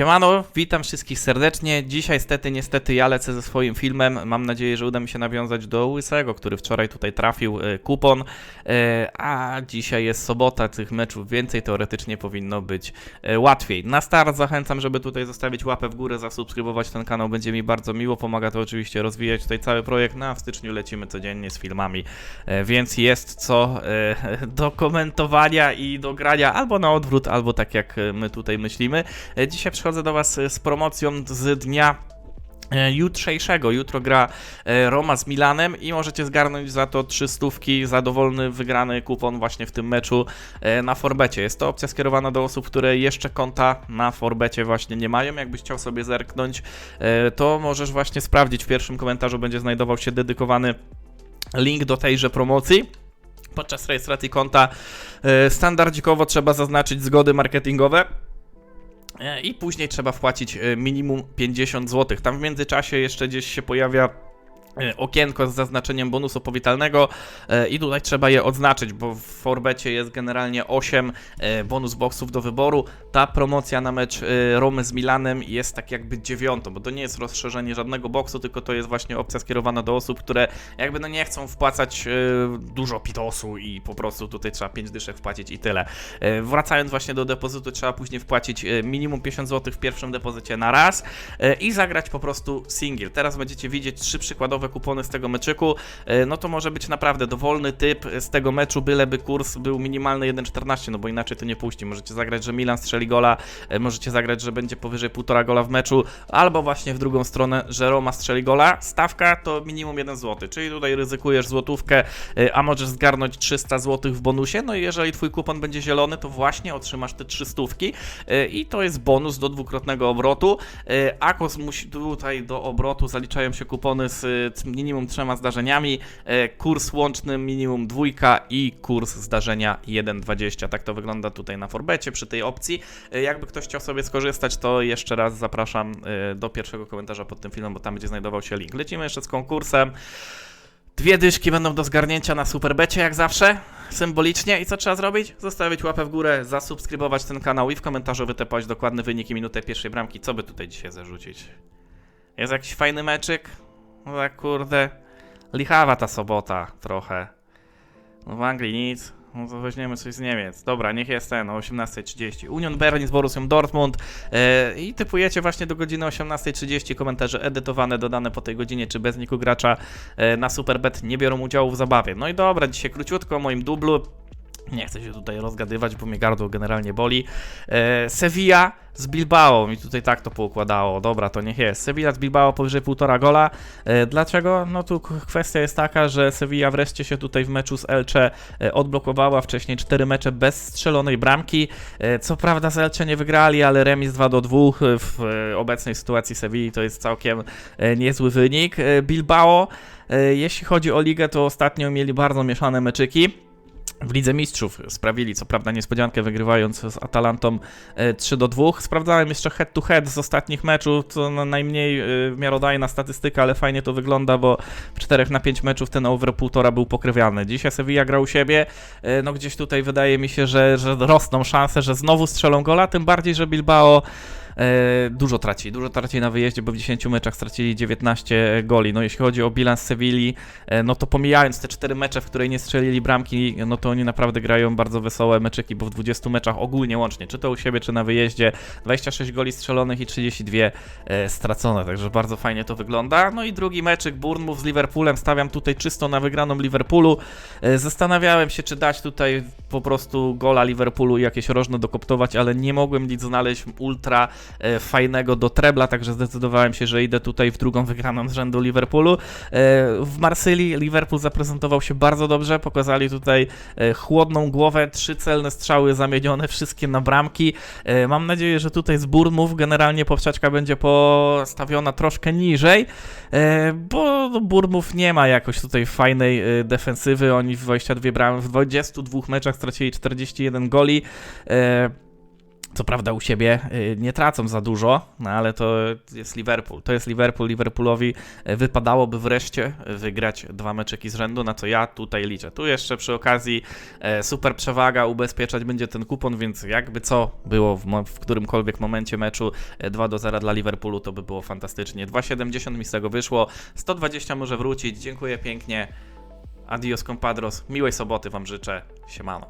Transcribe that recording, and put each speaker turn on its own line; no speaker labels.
Siemano, witam wszystkich serdecznie. Dzisiaj stety, niestety ja lecę ze swoim filmem. Mam nadzieję, że uda mi się nawiązać do Łysego, który wczoraj tutaj trafił e, kupon. E, a dzisiaj jest sobota, tych meczów więcej, teoretycznie powinno być e, łatwiej. Na start zachęcam, żeby tutaj zostawić łapę w górę, zasubskrybować ten kanał, będzie mi bardzo miło. Pomaga to oczywiście rozwijać tutaj cały projekt. No a w styczniu lecimy codziennie z filmami, więc jest co do komentowania i do grania albo na odwrót, albo tak jak my tutaj myślimy. Dzisiaj przychodzę do Was e, z promocją z dnia e, jutrzejszego. Jutro gra e, Roma z Milanem i możecie zgarnąć za to 300 za dowolny wygrany kupon właśnie w tym meczu na Forbecie. Jest to opcja skierowana do osób, które jeszcze konta na Forbecie właśnie nie mają. Jakbyś chciał sobie zerknąć, to możesz właśnie sprawdzić. W pierwszym komentarzu będzie znajdował się dedykowany link do tejże promocji. Podczas rejestracji konta standardzikowo trzeba zaznaczyć zgody marketingowe. E, I później trzeba wpłacić e, minimum 50 zł. Tam w międzyczasie jeszcze gdzieś się pojawia okienko z zaznaczeniem bonusu powitalnego e, i tutaj trzeba je odznaczyć, bo w Forbecie jest generalnie 8 e, bonus boxów do wyboru. Ta promocja na mecz e, Romy z Milanem jest tak jakby dziewiątą, bo to nie jest rozszerzenie żadnego boxu, tylko to jest właśnie opcja skierowana do osób, które jakby no nie chcą wpłacać e, dużo pitosu i po prostu tutaj trzeba 5 dyszek wpłacić i tyle. E, Wracając właśnie do depozytu, trzeba później wpłacić e, minimum 50 zł w pierwszym depozycie na raz e, i zagrać po prostu single. Teraz będziecie widzieć trzy przykładowe kupony z tego meczyku. E, No to może być naprawdę dowolny typ z tego meczu, byleby kurs był minimalny 1,14, no bo inaczej to nie puści. Możecie zagrać, że Milan strzeli gola, e, możecie zagrać, że będzie powyżej 1,5 gola w meczu, albo właśnie w drugą stronę, że Roma strzeli gola. Stawka to minimum 1 zł, czyli tutaj ryzykujesz złotówkę, e, a możesz zgarnąć 300 zł w bonusie. No i jeżeli twój kupon będzie zielony, to właśnie otrzymasz te 300 e, i to jest bonus do dwukrotnego obrotu. Akos musi tutaj do obrotu zaliczają się kupony z minimum trzema zdarzeniami, e, kurs łączny minimum dwójka i kurs zdarzenia 1,20. Tak to wygląda tutaj na Forbecie przy tej opcji. E, Jakby ktoś chciał sobie skorzystać, to jeszcze raz zapraszam e, do pierwszego komentarza pod tym filmem, bo tam będzie znajdował się link. Lecimy jeszcze z konkursem. Dwie dyszki będą do zgarnięcia na Superbecie, jak zawsze, symbolicznie. I co trzeba zrobić? Zostawić łapę w górę, zasubskrybować ten kanał i w komentarzu wytypować dokładny wynik i minutę pierwszej bramki. Co by tutaj dzisiaj zarzucić? Jest jakiś fajny meczyk? No tak kurde, lichawa ta sobota trochę. No w Anglii nic. No to weźmiemy coś z Niemiec. Dobra, niech jest ten o 18.30. Union Berlin z Borussią Dortmund. E, I typujecie właśnie do godziny 18.30 komentarze edytowane, dodane po tej godzinie, czy bez niku gracza e, na Superbet nie biorą udziału w zabawie. No i dobra, dzisiaj króciutko o moim dublu. Nie chcę się tutaj rozgadywać, bo mnie gardło generalnie boli. E, Sevilla z Bilbao. Mi tutaj tak to poukładało. Dobra, to niech jest. Sevilla z Bilbao powyżej 1,5 gola. E, dlaczego? No tu kwestia jest taka, że Sevilla wreszcie się tutaj w meczu z Elche e, odblokowała. Wcześniej 4 mecze bez strzelonej bramki. E, co prawda z Elche nie wygrali, ale remis 2 do 2 w e, obecnej sytuacji Sevilli to jest całkiem e, niezły wynik. E, Bilbao, e, jeśli chodzi o ligę, to ostatnio mieli bardzo mieszane meczyki. W Lidze Mistrzów sprawili, co prawda, niespodziankę, wygrywając z Atalantą e, 3 do 2. Sprawdzałem jeszcze head to head z ostatnich meczów, to najmniej e, miarodajna statystyka, ale fajnie to wygląda, bo w 4 na 5 meczów ten over 1,5 był pokrywiany. Dzisiaj Sevilla grał u siebie, e, no gdzieś tutaj wydaje mi się, że, że rosną szanse, że znowu strzelą gola, tym bardziej, że Bilbao e, dużo traci, dużo traci na wyjeździe, bo w 10 meczach stracili 19 goli. No jeśli chodzi o bilans Sewilli, e, no to pomijając te 4 mecze, w której nie strzelili bramki, no to oni naprawdę grają bardzo wesołe meczyki, bo w 20 meczach ogólnie łącznie, czy to u siebie, czy na wyjeździe, 26 goli strzelonych i 32 e, stracone, także bardzo fajnie to wygląda. No i drugi meczyk Bournemouth z Liverpoolem, stawiam tutaj czysto na wygraną Liverpoolu. E, Zastanawiałem się, czy dać tutaj po prostu gola Liverpoolu i jakieś rożne dokoptować, ale nie mogłem nic znaleźć ultra e, fajnego do trebla, także zdecydowałem się, że idę tutaj w drugą wygraną z rzędu Liverpoolu. E, w Marsylii Liverpool zaprezentował się bardzo dobrze, pokazali tutaj e, chłodną głowę, trzy celne strzały zamienione, wszystkie na bramki. E, mam nadzieję, że tutaj z Bournemouth generalnie poprzeczka będzie postawiona troszkę niżej, e, bo Bournemouth nie ma jakoś tutaj fajnej e, defensywy, oni w 22 bram, w 22 meczach stracili 41 goli. Co prawda u siebie y, nie tracą za dużo, no ale to jest Liverpool. To jest Liverpool. Liverpoolowi y, wypadałoby wreszcie wygrać dwa meczyki z rzędu, na co ja tutaj liczę. Tu jeszcze przy okazji super przewaga, ubezpieczać będzie ten kupon, więc jakby co było w, w którymkolwiek momencie meczu e, 2 do 0 dla Liverpoolu, to by było fantastycznie. 2,70 mi z tego wyszło, 120 może wrócić. Dziękuję pięknie. Adios compadros. Miłej soboty Wam życzę. Siemano.